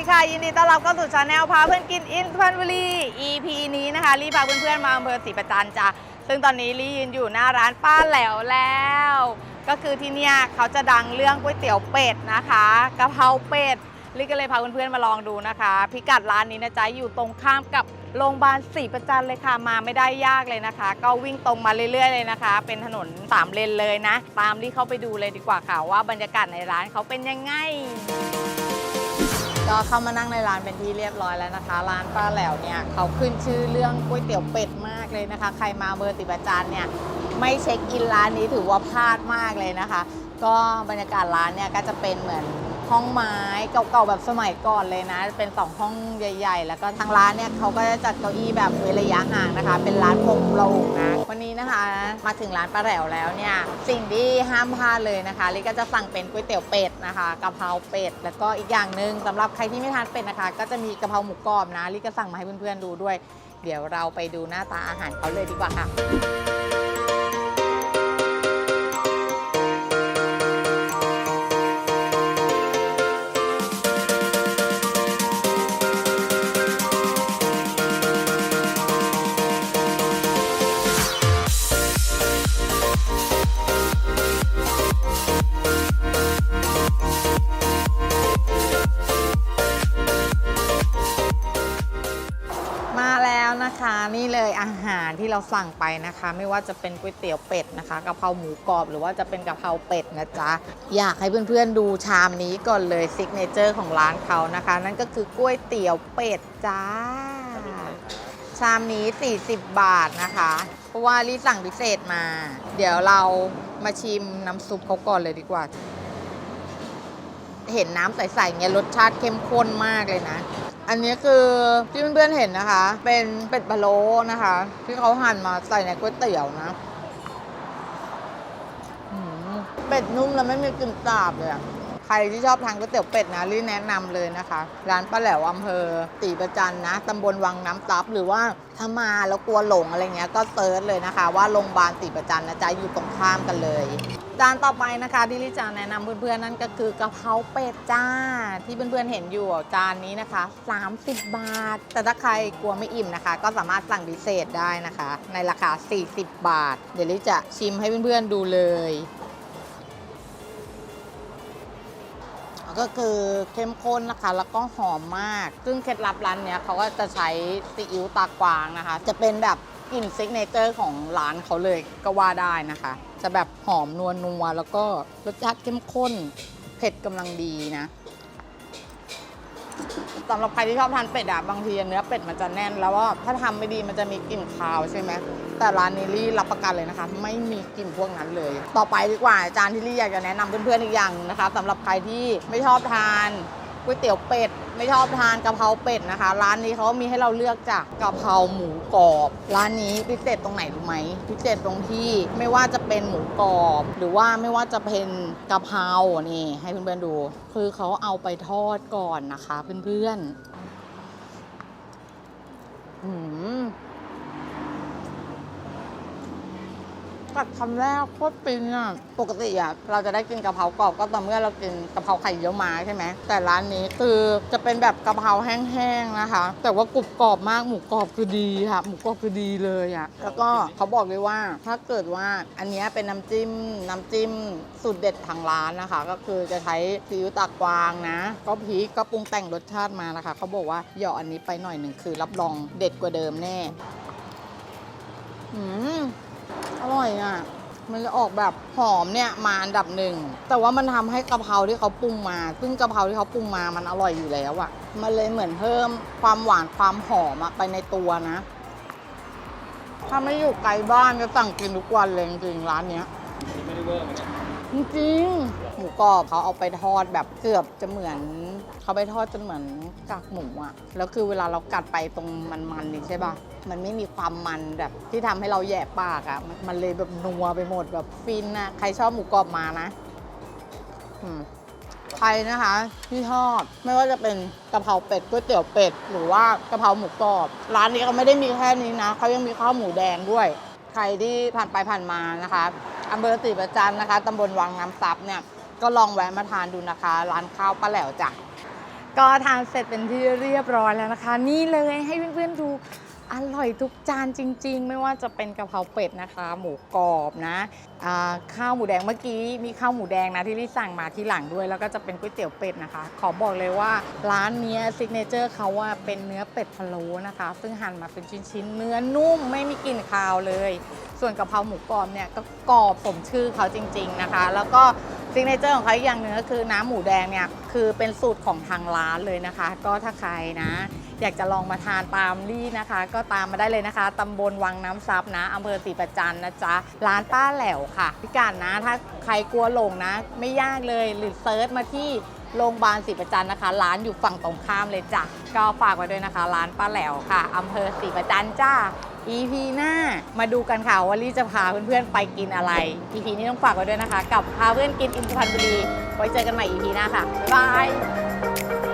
วัสดีค่ะ ยินดีต้อนรับเข้าสู่ชาแนลพาเพื่อนกินอินสุพรรณบุรี EP นี้นะคะรีพาเพื่อนๆมาอำเภอศรีประจันจ้ะซึ่งตอนนี้รียืนอยู่หน้าร้านป้าแหลวแล้ว ก็คือที่เนี่ยเขาจะดังเรื่องก๋วยเตี๋ยวเป็ดนะคะกะเพราเป็ดลิก็เลยพาเพื่อนๆมาลองดูนะคะ พิกัดร้านนี้นะจ๊ะอยู่ตรงข้ามกับโรงพยาบาลศรีประจันเลยค่ะมาไม่ได้ยากเลยนะคะ ก็วิ่งตรงมาเรื่อย ๆ เลยนะคะ เป็นถนนสามเลนเลยนะ ตามลี่เข้าไปดูเลยดีกว่าค่ะว่าบรรยากาศในร้านเขาเป็นยังไง ก็เข้ามานั่งในร้านเป็นที่เรียบร้อยแล้วนะคะ ร้านป้าแหลวเนี่ยเขาขึ้นชื่อเรื่องก๋วยเตี๋ยวเป็ดมากเลยนะคะ ใครมาเบองติบจานเนี่ยไม่เช็คอินร้านนี้ถือว่าพลาดมากเลยนะคะ ก็บรรยากาศร้านเนี่ยก็จะเป็นเหมือน ห้องไม้เก่าๆแบบสมัยก่อนเลยนะ เป็นสองห้องใหญ่ ๆ แล้วก็ทางร้านเนี่ยเขาก็จะจัดเก้าอี้แบบเว้นระยะห่างนะคะ เป็นร้านโปร่งโปร่งนะวันนี้นะคะ มาถึงร้านป้าแหลวแล้วเนี่ยสิ่งที่ห้ามพลาดเลยนะคะลิก็จะสั่งเป็นก๋วยเตี๋ยวเป็ดนะคะกะเพราเป็ดแล้วก็อีกอย่างหนึ่งสำหรับใครที่ไม่ทานเป็ดนะคะ ก็จะมีกะเพราหมูกรอบนะลิก็สั่งมาให้เพื่อนๆดูด้วย เดี๋ยวเราไปดูหน้าตาอาหารเขาเลยดีกว่าค่ะ เราสั่งไปนะคะ ไม่ว่าจะเป็นก๋วยเตี๋ยวเป็ดนะคะกะเพราหมูกรอบหรือว่าจะเป็นกะเพราเป็ดนะจ๊ะอยากให้เพื่อนๆดูชามนี้ก่อนเลยซิกเนเจอร์ของร้านเขานะคะ นั่นก็คือก๋วยเตี๋ยวเป็ดจ้า ชามนี้ 40 บาทนะคะ เพราะว่ารีสั่งพิเศษมา เดี๋ยวเรามาชิมน้ำซุปเขาก่อนเลยดีกว่า เห็นน้ำใสๆเงี้ยรสชาติเข้มข้นมากเลยนะ อันนี้คือที่เพื่อนๆเห็นนะคะ เป็นเป็ดพะโล้นะคะ ที่เขาหั่นมาใส่ในก๋วยเตี๋ยวนะเป็ดนุ่มแล้วไม่มีกลิ่นสาบเลยอะใครที่ชอบทานก๋วยเตี๋ยวเป็ดนะรีแนะนำเลยนะคะ ร้านป้าแหลวอำเภอตีประจันนะตำบลวังน้ำซับหรือว่าถ้ามาแล้วกลัวหลงอะไรเงี้ยก็เซิร์ชเลยนะคะ ว่าโรงพยาบาลตีประจันนะจ๊ะอยู่ตรงข้ามกันเลย จานต่อไปนะคะที่ลิจาแนะนำเพื่อนๆนั่นก็คือกะเพราเป็ดจ้า ที่เพื่อนๆเห็นอยู่จานนี้นะคะ 30 บาท แต่ถ้าใครกลัวไม่อิ่มนะคะ ก็สามารถสั่งพิเศษได้นะคะ ในราคา 40 บาท เดี๋ยวลิจะชิมให้เพื่อนๆดูเลยก็คือเข้มข้นนะคะ แล้วก็หอมมาก ซึ่งเคล็ดลับร้านเนี้ยเขาก็จะใช้ซีอิ๊วตากวางนะคะ จะเป็นแบบ กลิ่นซิกเนเจอร์ของร้านเขาเลยก็ว่าได้นะคะ จะแบบหอมนัวนัวแล้วก็รสชาติเข้มข้น เผ็ดกำลังดีนะสำหรับใครที่ชอบทานเป็ดอะบางทีเนื้อเป็ดมันจะแน่น แล้วว่าถ้าทำไม่ดีมันจะมีกลิ่นคาวใช่ไหมแต่ร้านนี้ลี่รับประกันเลยนะคะ ไม่มีกลิ่นพวกนั้นเลย ต่อไปดีกว่าจานที่ลี่อยากจะแนะนำเพื่อนๆอีกอย่างนะคะสำหรับใครที่ไม่ชอบทานก๋วยเตี๋ยวเป็ด ไม่ชอบทานกะเพราเป็ดนะคะ ร้านนี้เขามีให้เราเลือกจากกะเพราหมูกรอบ ร้านนี้พิเศษตรงไหนรู้ไหมพิเศษตรงที่ไม่ว่าจะเป็นหมูกรอบ หรือว่าไม่ว่าจะเป็นกะเพรานี่ ให้เพื่อนๆดู คือเขาเอาไปทอดก่อนนะคะ เพื่อนๆอืม กัดคำแรกโคตรปิงอะ ปกติอะเราจะได้กินกะเพรากรอบก็ต่อเมื่อเรากินกะเพราไข่เยี่ยวม้าใช่ไหม แต่ร้านนี้คือจะเป็นแบบกะเพราแห้งๆนะคะ แต่ว่ากรุบกรอบมากหมูกรอบคือดีค่ะหมูกรอบคือดีเลยอะ แล้วก็เขาบอกเลยว่าถ้าเกิดว่าอันนี้เป็นน้ำจิ้มน้ำจิ้มสูตรเด็ดทางร้านนะคะ ก็คือจะใช้ซีอิ๊วตากวางนะ ก็พริกก็ปรุงแต่งรสชาติมานะคะเขาบอกว่าหยาะอันนี้ไปหน่อยหนึ่งคือรับรองเด็ดกว่าเดิมแน่ อืม อร่อยอะ มันจะออกแบบหอมเนี่ยมาอันดับหนึ่ง แต่ว่ามันทำให้กะเพราที่เขาปรุงมา ซึ่งกะเพราที่เขาปรุงมามันอร่อยอยู่แล้วอะ มันเลยเหมือนเพิ่มความหวานความหอมอะไปในตัวนะ ถ้าไม่อยู่ไกลบ้านจะสั่งกินทุกวันเลยจริงๆร้านเนี้ยไม่ได้เวอร์ไหมเนี่ย จริงๆหมูกรอบเขาเอาไปทอดแบบเกือบจะเหมือนเขาไปทอดจนเหมือนกากหมูอะแล้วคือเวลาเรากัดไปตรงมันๆนี่ใช่ป่ะมันไม่มีความมันแบบที่ทำให้เราแย่ปากอะมันเลยแบบนัวไปหมดแบบฟินอะใครชอบหมูกรอบมานะใครนะคะที่ชอบไม่ว่าจะเป็นกะเพราเป็ดก๋วยเตี๋ยวเป็ด หรือว่ากะเพราหมูกรอบ ร้านนี้เขาไม่ได้มีแค่นี้นะเขายังมีข้าวหมูแดงด้วย ใครที่ผ่านไปผ่านมานะคะ อำเภอศรีประจันนะคะตำบลวังน้ำซับเนี่ยก็ลองแวะมาทานดูนะคะ ร้านข้าวป้าแหลวจ้ะก็ทานเสร็จเป็นที่เรียบร้อยแล้วนะคะ นี่เลยให้เพื่อนๆดู อร่อยทุกจานจริง ๆ ไม่ว่าจะเป็นกะเพราเป็ดนะคะ หมูกรอบนะอ่าข้าวหมูแดงเมื่อกี้มีข้าวหมูแดงนะที่ลี่สั่งมาที่หลังด้วย แล้วก็จะเป็นก๋วยเตี๋ยวเป็ดนะคะ ขอบอกเลยว่าร้านเนี้ซิกเนเจอร์เขาว่าเป็นเนื้อเป็ดพะโล้นะคะ ซึ่งหั่นมาเป็นชิ้นๆ เนื้อนุ่มไม่มีกลิ่นคาวเลย ส่วนกะเพราหมูกรอบเนี่ยก็กรอบสมชื่อเขาจริง ๆนะคะ แล้วก็ ซิกเนเจอร์ของเขาอีกอย่างหนึ่งก็คือน้ำหมูแดงเนี่ยคือเป็นสูตรของทางร้านเลยนะคะ ก็ถ้าใครนะ อยากจะลองมาทานตามลี่นะคะ ก็ตามมาได้เลยนะคะตำบลวังน้ำซับนะอำเภอศรีประจันนะจ๊ะร้านป้าแหลวค่ะพิการนะถ้าใครกลัวหลงนะ ไม่ยากเลยหรือเซิร์ชมาที่โรงพยาบาลศรีประจันนะคะ ร้านอยู่ฝั่งตรงข้ามเลยจ้ะก็ฝากไว้ด้วยนะคะ ร้านป้าแหลวค่ะอำเภอศรีประจันจ้า EP หน้ามาดูกันค่ะว่าลี่จะพาเพื่อนๆไปกินอะไร EP นี้ต้องฝากไว้ด้วยนะคะ กับพาเพื่อนกินอินทรพันธ์บุรีไว้เจอกันใหม่ EP หน้าค่ะ บ๊ายบาย